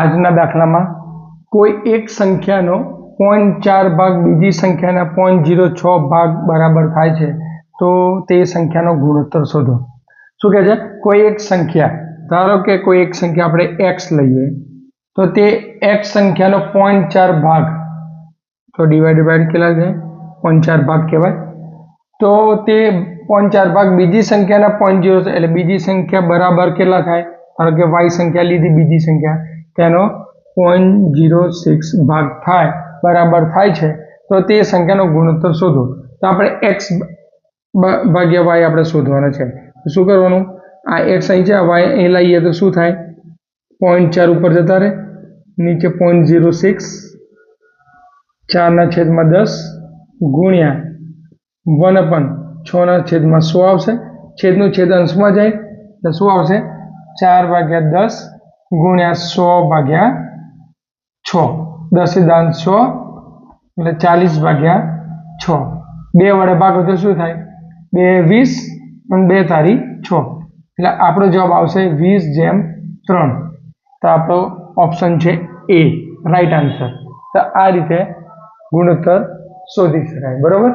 આજના દાખલામાં કોઈ એક સંખ્યાનો પોઈન્ટ ચાર ભાગ બીજી સંખ્યાના પોઈન્ટ જીરો છ ભાગ બરાબર થાય છે, તો તે સંખ્યાનો ગુણોત્તર શોધો. શું કહે છે? કોઈ એક સંખ્યા, ધારો કે કોઈ એક સંખ્યા આપણે એક્સ લઈએ, તો તે એક્સ સંખ્યાનો પોઈન્ટ ચાર ભાગ, તો ડિવાઈડ ડિવાઈડ કેટલા છે? પોઈન્ટ ચાર ભાગ કહેવાય. તો તે પોઈન્ટ ચાર ભાગ બીજી સંખ્યાના પોઈન્ટ જીરો એટલે બીજી સંખ્યા બરાબર કેટલા થાય? ધારો કે વાય સંખ્યા લીધી, બીજી સંખ્યા. તેનો પોઈન્ટ જીરો સિક્સ ભાગ થાય, બરાબર થાય છે. તો તે સંખ્યાનો ગુણોત્તર શોધો. તો આપણે એક્સ ભાગ્યા વાય આપણે શોધવાનો છે. શું કરવાનું? આ એક્સ અહીં છે વાય અહીં લાવીએ તો શું થાય? પોઈન્ટ ચાર ઉપર જતા રહે. નીચે પોઈન્ટ જીરો સિક્સ ચારના છેદમાં દસ, ગુણ્યા વન અપન છના છેદમાં સો આવશે. છેદનું છેદ અંશમાં જાય તો શું આવશે? ચાર ભાગ્યા દસ ગુણ્યા સો ભાગ્યા છ. દસ દાન સો એટલે ચાલીસ ભાગ્યા છ. બે વડે ભાગો તો શું થાય? બે વીસ અને બે તારી છ. એટલે આપણો જવાબ આવશે વીસ જેમ ત્રણ. તો આપણો ઓપ્શન છે એ રાઈટ આન્સર તો આ રીતે ગુણોત્તર શોધી શકાય. બરોબર?